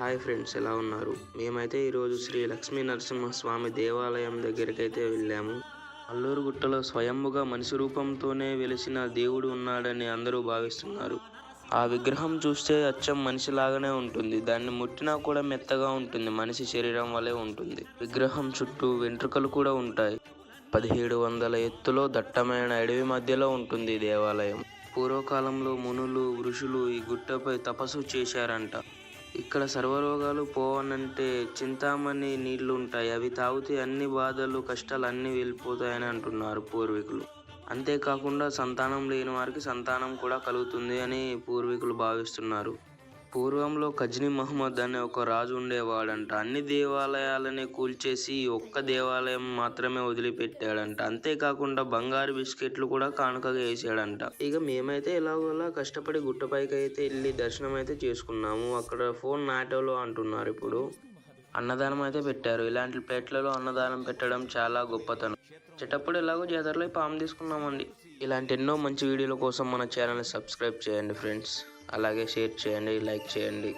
Hi friends ఎలా ఉన్నారు? మేమైతే ఈరోజు శ్రీ లక్ష్మీ నరసింహస్వామి దేవాలయం దగ్గరికైతే వెళ్ళాము. అల్లూరు గుట్టలో స్వయంభుగా మనిషి రూపంతోనే వెలిసిన దేవుడు ఉన్నాడని అందరూ భావిస్తున్నారు. ఆ విగ్రహం చూస్తే అచ్చం మనిషిలాగానే ఉంటుంది. దాన్ని ముట్టినా కూడా మెత్తగా ఉంటుంది. మనిషి శరీరం వలె ఉంటుంది. విగ్రహం చుట్టూ వెంట్రుకలు కూడా ఉంటాయి. పదిహేడు వందల ఎత్తులో దట్టమైన అడవి మధ్యలో ఉంటుంది దేవాలయం. పూర్వకాలంలో మునులు ఋషులు ఈ గుట్టపై తపస్సు చేశారంట. ఇక్కడ సర్వరోగాలు పోవనంటే చింతామణి నీళ్ళు ఉంటాయి అవి తాగితే అన్ని బాధలు కష్టాలు అన్నీ వెళ్ళిపోతాయని అంటున్నారు పూర్వీకులు. అంతేకాకుండా సంతానం లేని వారికి సంతానం కూడా కలుగుతుంది అని పూర్వీకులు భావిస్తున్నారు. పూర్వంలో కజ్నీ మహమ్మద్ అనే ఒక రాజు ఉండేవాడంట. అన్ని దేవాలయాలని కూల్చేసి ఒక్క దేవాలయం మాత్రమే వదిలిపెట్టాడంట. అంతేకాకుండా బంగారు బిస్కెట్లు కూడా కానుకగా వేసాడంట. ఇక మేమైతే ఎలాగోలా కష్టపడి గుట్టపైకి అయితే వెళ్ళి దర్శనం అయితే చేసుకున్నాము. అక్కడ ఫోన్ నాటోలో అంటున్నారు ఇప్పుడు. అన్నదానం అయితే పెట్టారు. ఇలాంటి ప్లేట్లలో అన్నదానం పెట్టడం చాలా గొప్పతనం. చెట్టప్పుడు ఎలాగో జాతరలో పాము తీసుకున్నామండి. ఇలాంటి ఎన్నో మంచి వీడియోల కోసం మన ఛానల్ని సబ్స్క్రైబ్ చేయండి ఫ్రెండ్స్. అలాగే షేర్ చేయండి లైక్ చేయండి.